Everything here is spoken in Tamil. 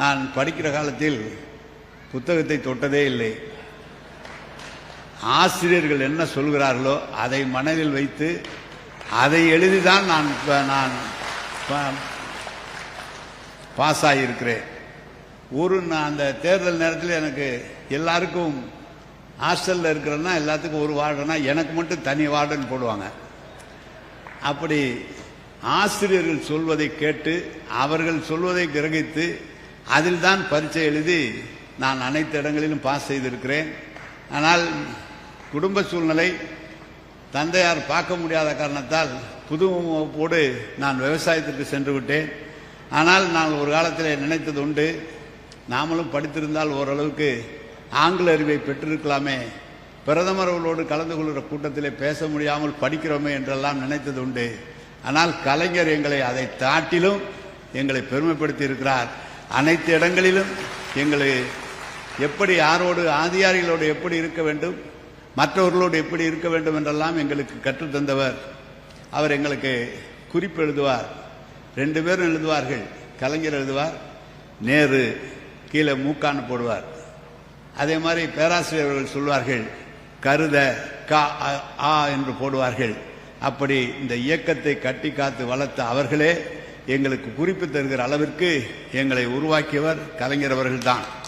நான் படிக்கிற காலத்தில் புத்தகத்தை தொட்டதே இல்லை. ஆசிரியர்கள் என்ன சொல்கிறார்களோ அதை மனதில் வைத்து அதை எழுதிதான் நான் நான் பாஸ் ஆகியிருக்கிறேன். ஒரு நான் அந்த தேர்தல் நேரத்தில் எனக்கு எல்லாருக்கும் ஹாஸ்டலில் இருக்கிறேன்னா எல்லாத்துக்கும் ஒரு வார்டுனா எனக்கு மட்டும் தனி வார்டுன்னு போடுவாங்க. அப்படி ஆசிரியர்கள் சொல்வதை கேட்டு அவர்கள் சொல்வதை கிரகித்து அதில் தான் பரீட்சை எழுதி நான் அனைத்து இடங்களிலும் பாஸ் செய்திருக்கிறேன். ஆனால் குடும்ப சூழ்நிலை தந்தையார் பார்க்க முடியாத காரணத்தால் புது வகுப்போடு நான் விவசாயத்திற்கு சென்று விட்டேன். ஆனால் நான் ஒரு காலத்தில் நினைத்தது உண்டு நாமளும் படித்திருந்தால் ஓரளவுக்கு ஆங்கில அறிவை பெற்றிருக்கலாமே. பிரதமர் அவர்களோடு கலந்து கொள்கிற கூட்டத்திலே பேச முடியாமல் படிக்கிறோமே என்றெல்லாம் நினைத்தது உண்டு. ஆனால் கலைஞர் எங்களை அதை தாட்டிலும் எங்களை பெருமைப்படுத்தி இருக்கிறார் அனைத்து இடங்களிலும் எங்களை எப்படி யாரோடு ஆதியாரிகளோடு எப்படி இருக்க வேண்டும் மற்றவர்களோடு எப்படி இருக்க வேண்டும் என்றெல்லாம் எங்களுக்கு கற்றுத்தந்தவர் அவர் எங்களுக்கு குறிப்பு எழுதுவார். ரெண்டு பேரும் எழுதுவார்கள். கலைஞர் எழுதுவார். நேரு கீழே மூக்கான்னு போடுவார். அதே மாதிரி பேராசிரியர்கள் சொல்வார்கள் கருத கா அ- ஆ என்று போடுவார்கள். அப்படி இந்த இயக்கத்தை கட்டி காத்து வளர்த்த அவர்களே எங்களுக்கு குறிப்பு தருகிற அளவிற்கு எங்களை உருவாக்கியவர் கலைஞர் அவர்கள்தான்.